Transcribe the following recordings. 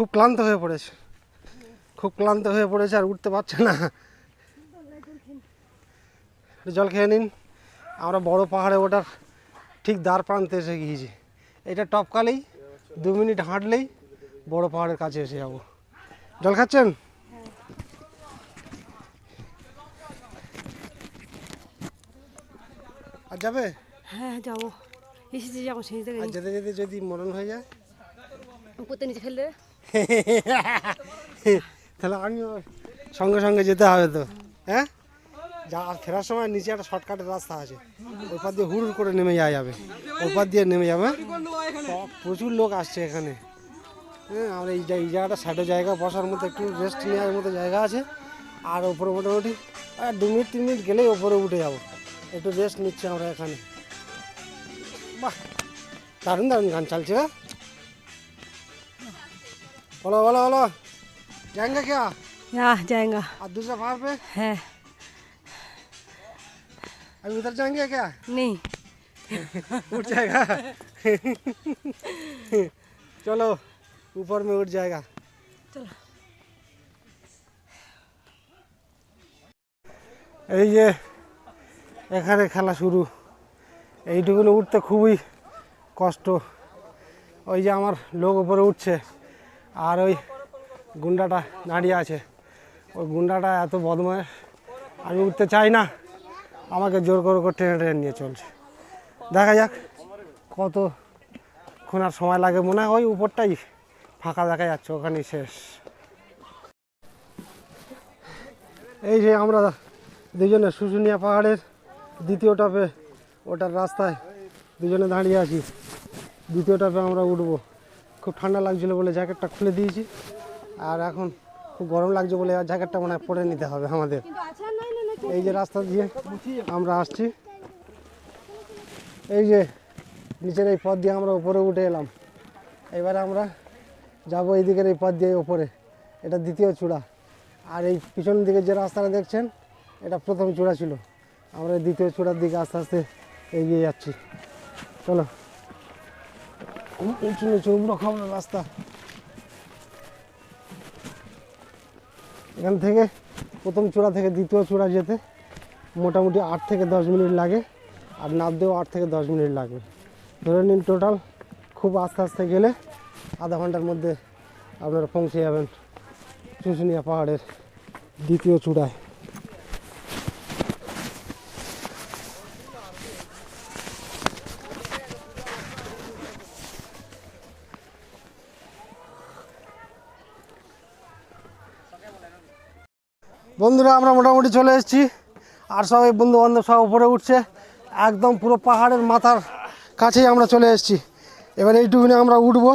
খুব ক্লান্ত হয়ে পড়েছে। খুব ক্লান্ত হয়ে পড়েছে আর উঠতে পারছে না। জল খেয়ে নিন। আমরা বড় পাহাড়ে ওটার ঠিক দ্বার প্রান্তে এসে গিয়েছি। এটা টপকালেই দু মিনিট হাঁটলেই বড় পাহাড়ের কাছে এসে যাব। জল খাচ্ছেন? আর যাবে? হ্যাঁ যাব। এসেছি সেই যেতে যেতে যদি মরণ হয়ে যায়? উপরতে নিচে ফেললে। তাহলে আমি সঙ্গে সঙ্গে যেতে হবে তো হ্যাঁ? যা ফেরার সময় নিচে একটা শর্টকাটের রাস্তা আছে। ওপার দিয়ে হুড় করে নেমে যাওয়া যাবে। ওপার দিয়ে নেমে যাবে সব প্রচুর লোক আসছে এখানে। হ্যাঁ আমরা এই এই জায়গাটা সাইডে জায়গা, বসার মতো একটু রেস্ট নেওয়ার মতো জায়গা আছে। আর ওপরে মোটামুটি দু মিনিট, তিন মিনিট গেলেই ওপরে উঠে যাব। একটু রেস্ট নিচ্ছি আমরা এখানে। বাহ, দারুণ দারুণ গান চালছে হ্যাঁ? बोलो बोलो बोलो जाएंगे क्या হ্যাঁ যায়গা और दूसरा पहाड़ पे হ্যাঁ अभी उधर जाएंगे क्या নেই उठ जाएगा चलो ऊपर में उठ जाएगा চলো এই যে এখানে খেলা শুরু এইটুকুনি উঠতে খুবই কষ্ট ওই যে আমার লোক উপরে উঠছে আর ওই গুন্ডাটা দাঁড়িয়ে আছে। ওই গুন্ডাটা এত বদমাস আমি উঠতে চাই না। আমাকে জোর করে করে টেনে ট্রেন নিয়ে চলছে। দেখা যাক কত আর সময় লাগে। মনে হয় ওই উপরটাই ফাঁকা দেখা যাচ্ছে, ওখানেই শেষ। এই যে আমরা দুজনে শুশুনিয়া পাহাড়ের দ্বিতীয় টপে, ওটার রাস্তায় দুজনে দাঁড়িয়ে আছি। দ্বিতীয় টপে আমরা উঠবো। খুব ঠান্ডা লাগছিল বলে জ্যাকেটটা খুলে দিয়েছি। আর এখন খুব গরম লাগছে বলে জ্যাকেটটা মনে হয় পরে নিতে হবে আমাদের। এই যে রাস্তা দিয়ে আমরা আসছি। এই যে নিচের এই পথ দিয়ে আমরা উপরে উঠে এলাম। এবারে আমরা যাব এই দিকের এই পথ দিয়ে ওপরে এটা দ্বিতীয় চূড়া। আর এই পিছন দিকে যে রাস্তাটা দেখছেন এটা প্রথম চূড়া ছিল। আমরা দ্বিতীয় চূড়ার দিকে আস্তে আস্তে এগিয়ে যাচ্ছি। চলো। উঁচু নিচু উবড়ো রাস্তা। এখান থেকে প্রথম চূড়া থেকে দ্বিতীয় চূড়া যেতে মোটামুটি আট থেকে দশ মিনিট লাগে, আর নামতেও আট থেকে দশ মিনিট লাগবে। ধরে নিন টোটাল খুব আস্তে আস্তে গেলে আধা ঘণ্টার মধ্যে আপনারা পৌঁছে যাবেন শুশুনিয়া পাহাড়ের দ্বিতীয় চূড়ায়। বন্ধুরা আমরা মোটামুটি চলে এসেছি। আর সবাই বন্ধু বান্ধব সব উপরে উঠছে। একদম পুরো পাহাড়ের মাথার কাছেই আমরা চলে এসেছি। এবার এইটুকুনি আমরা উঠব।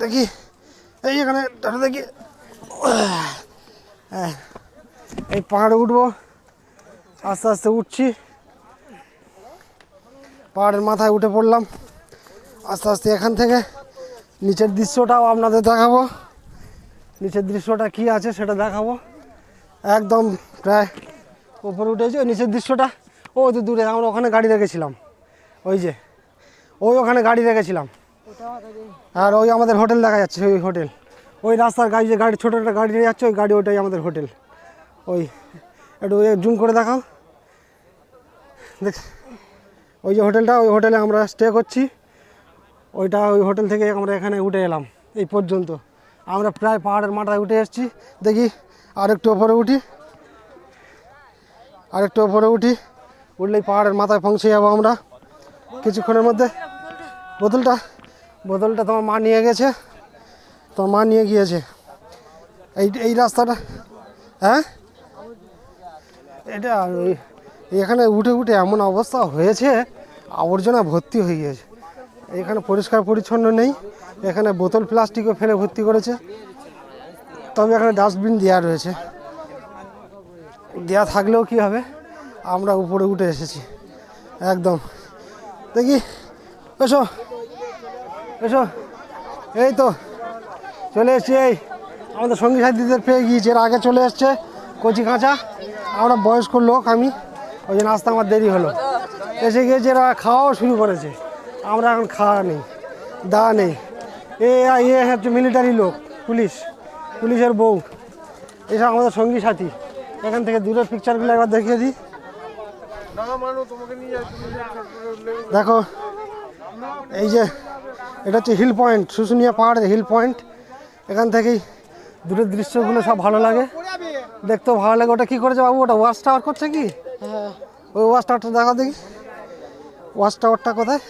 দেখি এই এখানে দেখি। হ্যাঁ, এই পাহাড়ে উঠবো। আস্তে আস্তে উঠছি। পাহাড়ের মাথায় উঠে পড়লাম। আস্তে আস্তে এখান থেকে নিচের দৃশ্যটাও আপনাদের দেখাবো। নিচের দৃশ্যটা কি আছে সেটা দেখাবো। একদম প্রায় উপরে উঠেছে, ওই নিচের দৃশ্যটা। ও তো দূরে, আমরা ওখানে গাড়ি রেখেছিলাম ওই যে, ওই ওখানে গাড়ি রেখেছিলাম আর ওই আমাদের হোটেল দেখা যাচ্ছে, ওই হোটেল। ওই রাস্তার গাড়ি যে গাড়ি, ছোটো একটা গাড়ি নিয়ে যাচ্ছে, ওই গাড়ি ওইটাই আমাদের হোটেল। ওই, একটু জুম করে দেখাও। দেখ, ওই যে হোটেলটা, ওই হোটেলে আমরা স্টে করছি। ওইটা ওই হোটেল থেকে আমরা এখানে উঠে এলাম, এই পর্যন্ত। আমরা প্রায় পাহাড়ের মাথায় উঠে এসেছি। দেখি আর একটু ওপরে উঠি। আরেকটু ওপরে উঠি। উঠলেই পাহাড়ের মাথায় পৌঁছে যাব আমরা। কিছুক্ষণের মধ্যে। বোতলটা বোতলটা তোমার মা নিয়ে গেছে। তোমার মা নিয়ে গিয়েছে। এই এই রাস্তাটা হ্যাঁ? এটা এখানে উঠে উঠে এমন অবস্থা হয়েছে, আবর্জনা ভর্তি হয়ে গিয়েছে। এখানে পরিষ্কার পরিচ্ছন্ন নেই। এখানে বোতল প্লাস্টিকও ফেলে ভর্তি করেছে। তবে এখানে ডাস্টবিন দেওয়া রয়েছে। দেওয়া থাকলেও কি হবে? আমরা উপরে উঠে এসেছি। একদম। দেখি, এসো। এসো। এই তো, চলে এসছি এই। আমাদের সঙ্গী সাথীদের পেয়ে গিয়েছি। এর আগে চলে এসছে কচি কাঁচা। আমরা বয়স্ক লোক, আমি। ওই জন্য আসতে আমার দেরি হলো। এসে গিয়েছে, এরা খাওয়াও শুরু করেছে। আমরা এখন খাওয়া নেই, দাওয়া নেই। এ হচ্ছে মিলিটারি লোক, পুলিশ। পুলিশের বউ। এসব আমাদের সঙ্গী সাথী। এখান থেকে দূরের পিকচারগুলো একবার দেখিয়ে দিই। দেখো, এই যে, এটা হচ্ছে হিল পয়েন্ট শুশুনিয়া পাহাড়ের হিল পয়েন্ট এখান থেকেই দূরের দৃশ্যগুলো সব ভালো লাগে। দেখতেও ভালো লাগে। ওটা কি করেছে বাবু? ওটা ওয়াচ টাওয়ার করছে কি? ওই ওয়াচ টাওয়ারটা দেখা দেখি। ওয়াচ টাওয়ারটা কোথায়?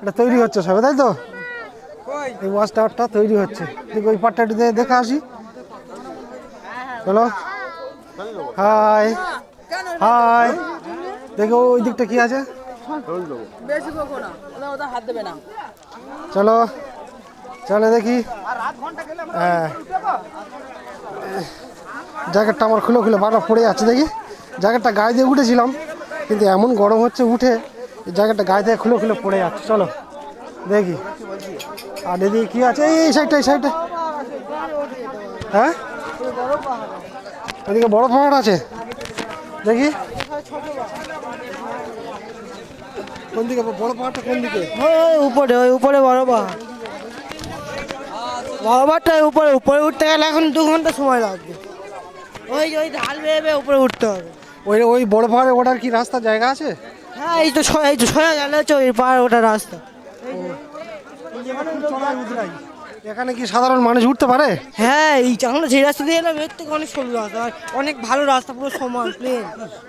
এটা তৈরি হচ্ছে সবে, তাই তো? এই ওয়াচ টাওয়ারটা তৈরি হচ্ছে। দেখি ওই পাটটা একটু দেখে আসি। চলো হাই হাই দেখো ওই দিকটা কি আছে? চলো। চলো দেখি। হ্যাঁ। জ্যাকেটটা আমার খুলে খুলে বারবার পড়ে যাচ্ছে দেখি। জ্যাকেটটা গায়ে দিয়ে উঠেছিলাম কিন্তু এমন গরম হচ্ছে উঠে জ্যাকেটটা গায়ে দিয়ে খুলে খুলে পড়ে যাচ্ছে। চলো। দেখি। আর এদিকে কি আছে? এই সাইডটা এই সাইডটা। হ্যাঁ? এদিকে বড় পাহাড় আছে। দেখি। কোন দিকে? বড় পাহাড়টা কোন দিকে? ওই উপরে ওই উপরে বড় পাহাড়। বড় পাহাড়টা উপরে উপরে উঠতে গেলে এখন দু ঘণ্টা সময় লাগবে। ওই ওই ঢাল বেয়ে উপরে উঠতে হবে। ওই ওই বড় পাহাড়ে ওঠার কি রাস্তা জায়গা আছে? হ্যাঁ এই তো এই তো সোজা গেলে হচ্ছে ওই পাহাড় ওঠার রাস্তা। এখানে কি সাধারণ মানুষ উঠতে পারে? হ্যাঁ এই আমরা যে রাস্তা দিয়ে এলাম এর থেকে অনেক সরু রাস্তা অনেক ভালো রাস্তা পুরো সমান প্লেন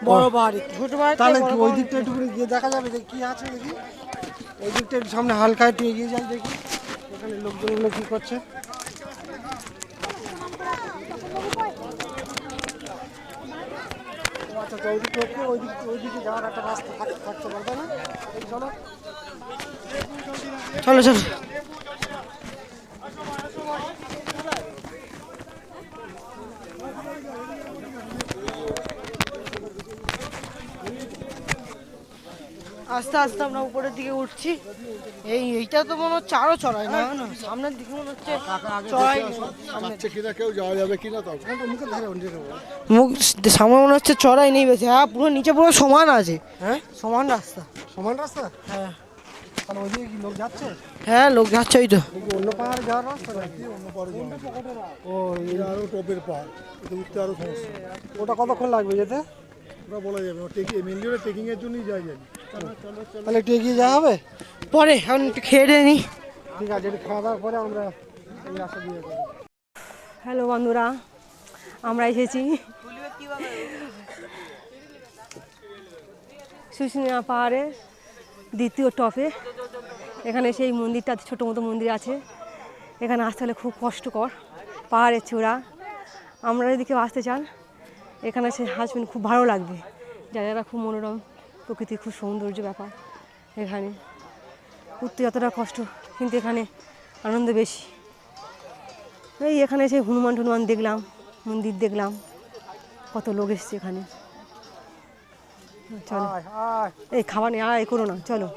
বড় পাহাড়ি ছোট পাহাড় তাহলে ওই দিকটা একটু গিয়ে দেখা যাবে যে কি আছে দেখি। ওই দিকটা একটু সামনে হালকা একটু এগিয়ে যাই দেখি এখানে লোকজনগুলো কি করছে। আচ্ছা তো ওই দিকে ওকে ওই দিকে ওই দিকে যাওয়ার একটা রাস্তা থাকতে পারবে না। চলো। চলো চলো। আস্তে আস্তে আমরা উপরের দিকে উঠছি। এই এইটা তো মনে হচ্ছে আরও চড়াই না না? সামনের দিকে মনে হচ্ছে চড়াই কেউ যাওয়া যাবে কিনা মুখে অন্য সামনে মনে হচ্ছে চড়াই নেই বেশি। হ্যাঁ পুরো নিচে পুরো সমান আছে। হ্যাঁ? সমান রাস্তা। সমান রাস্তা? হ্যাঁ। লোক যাচ্ছে? হ্যাঁ লোক যাচ্ছে ওই তো। অন্য পাহাড়ে যাওয়ার রাস্তা নাকি? ও এটা আরও টপের পাহাড়। এটা উঠতে আরও সমস্যা। ওটা কতক্ষণ লাগবে যেতে? ওটা বলা যাবে টেকিং মেনলি ওটা জন্যই যায় যাবে তাহলে একটু এগিয়ে যাওয়া হবে? পরে এখন একটু খেয়ে দিয়ে নি। ঠিক আছে একটু খাওয়া দাওয়ার পরে আমরা হ্যালো বন্ধুরা আমরা এসেছি। শুশুনিয়া পাহাড়ের দ্বিতীয় টপে। এখানে সেই মন্দিরটা ছোটো মতো মন্দির আছে। এখানে আসতে হলে খুব কষ্টকর পাহাড়ের চূড়া। আমরা যদি কেউ আসতে চান এখানে সে আসবেন খুব ভালো লাগবে। জায়গাটা খুব মনোরম। প্রকৃতির খুব সৌন্দর্য ব্যাপার এখানে। উঠতে যতটা কষ্ট কিন্তু এখানে আনন্দ বেশি। এই এখানে সেই হনুমান টনুমান দেখলাম মন্দির দেখলাম কত লোক এসছে এখানে। চলো। এই খাবার নিয়ে আয় করো না চলো।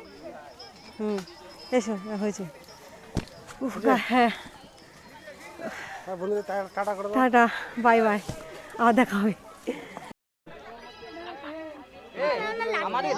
হুম এসো হ্যাঁ, হয়েছে। উফ হ্যাঁ হ্যাঁ। Tata tata bye bye. আবার দেখা হবে।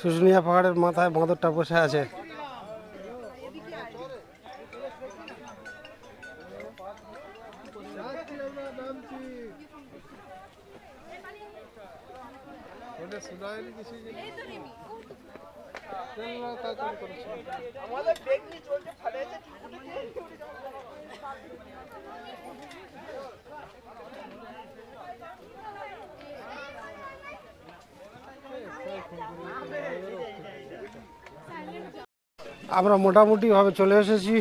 শুশুনিয়া পাহাড়ের মাথায় বাঁদরটা বসে আছে। আমরা মোটামুটিভাবে চলে এসেছি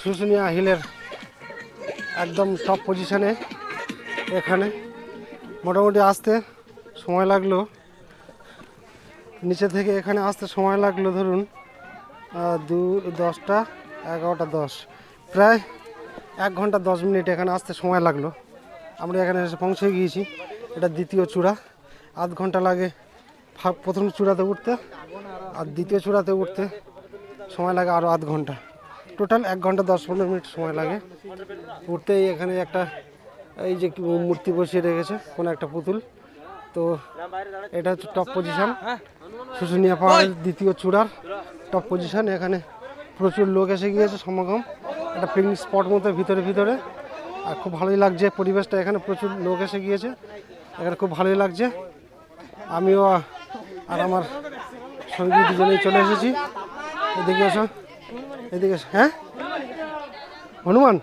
শুশুনিয়া হিলের একদম টপ পজিশনে এখানে। মোটামুটি আসতে সময় লাগল। নিচে থেকে এখানে আসতে সময় লাগল ধরুন দু, দশটা, এগারোটা দশ। প্রায় এক ঘণ্টা দশ মিনিট এখানে আসতে সময় লাগল। আমরা এখানে এসে পৌঁছে গিয়েছি। এটা দ্বিতীয় চূড়া। আধ ঘণ্টা লাগে প্রথম চূড়াতে উঠতে আর দ্বিতীয় চূড়াতে উঠতে সময় লাগে আরও আধ ঘণ্টা। টোটাল এক ঘণ্টা দশ পনেরো মিনিট সময় লাগে। উঠতেই এখানে একটা এই যে মূর্তি বসিয়ে রেখেছে, কোনো একটা পুতুল। তো এটা হচ্ছে টপ পজিশান শুশুনিয়া পাহাড়ের দ্বিতীয় চূড়ার টপ পজিশান এখানে প্রচুর লোক এসে গিয়েছে সমাগম। একটা পিকনিক স্পট মতো ভিতরে ভিতরে। আর খুব ভালোই লাগছে পরিবেশটা। এখানে প্রচুর লোক এসে গিয়েছে। এখানে খুব ভালোই লাগছে। আমিও আর আমার সঙ্গী দুজনেই চলে এসেছি। এদিকে এসো এদিকে এসো হ্যাঁ? হনুমান?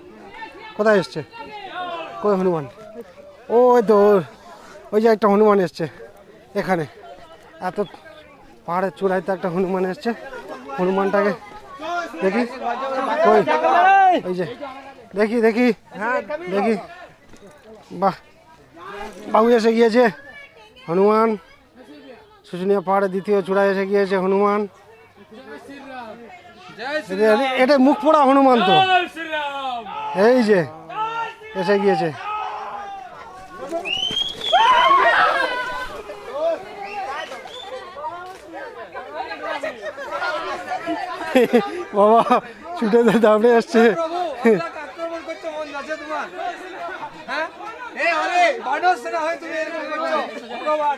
কোথায় এসছে? কই হনুমান? ওই তো, ওই যে একটা হনুমান এসছে এখানে। এত পাহাড়ের চূড়ায় তো একটা হনুমান এসছে। হনুমানটাকে দেখি। ওই যে, দেখি দেখি। হ্যাঁ দেখি। বাহ। বাবু এসে গিয়েছে। হনুমান শুশুনিয়া পাহাড়ে দ্বিতীয় চূড়ায় এসে গিয়েছে হনুমান। এটা- মুখ পোড়া হনুমান তো। এই যে, এসে গিয়েছে। বাবা, ছুটে দাবড়ে আসছে। হ্যাঁ এই আরে বানর সেনা হয় তুমি এরকম করছ ভগবান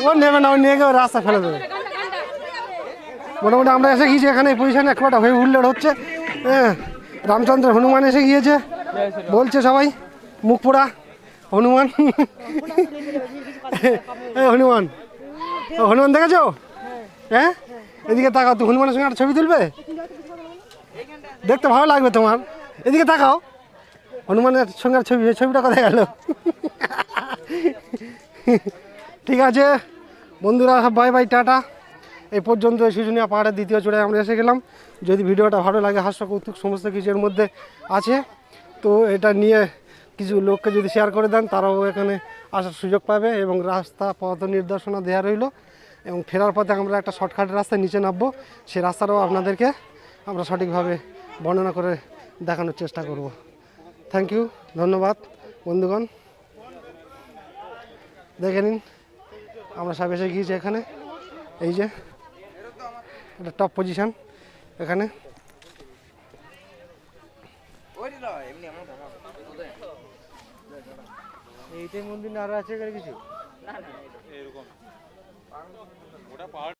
ও নেবে না নিয়ে গিয়ে রাস্তা ফেলে দেবে মোটামুটি আমরা এসে গিয়েছি এখানে পজিশনে এক একটা হয়ে হুল্লোড় হচ্ছে হ্যাঁ রামচন্দ্র হনুমান এসে গিয়েছে বলছে সবাই মুখ পোড়া হনুমান হনুমান হনুমান দেখেছ? হ্যাঁ? এদিকে তাকাও, তো হনুমানের সঙ্গে ছবি তুলবে? দেখতে ভালো লাগবে তোমার। এদিকে তাকাও। হনুমানের সঙ্গে ছবি, ছবিটা কোথায় গেল? ঠিক আছে। বন্ধুরা বাই বাই টাটা। এই পর্যন্ত শুশুনিয়া পাহাড়ের দ্বিতীয় চূড়ায় আমরা এসে গেলাম। যদি ভিডিওটা ভালো লাগে হাস্য কৌতুক সমস্ত কিছুর মধ্যে আছে, তো এটা নিয়ে কিছু লোককে যদি শেয়ার করে দেন, তারাও এখানে আসার সুযোগ পাবে এবং রাস্তা পথ নির্দেশনা দেওয়া রইল। এবং ফেরার পথে আমরা একটা শর্টকাট রাস্তায় নিচে নামবো। সেই রাস্তাটাও আপনাদেরকে আমরা সঠিকভাবে বর্ণনা করে দেখানোর চেষ্টা করব। থ্যাংক ইউ ধন্যবাদ বন্ধুগণ। দেখে নিন আমরা সব এসে গিয়েছি এখানে। এই যে এটা টপ পজিশান এখানে। এইটাই মন্দির আরও আছে কিছু? ওটা পাহাড়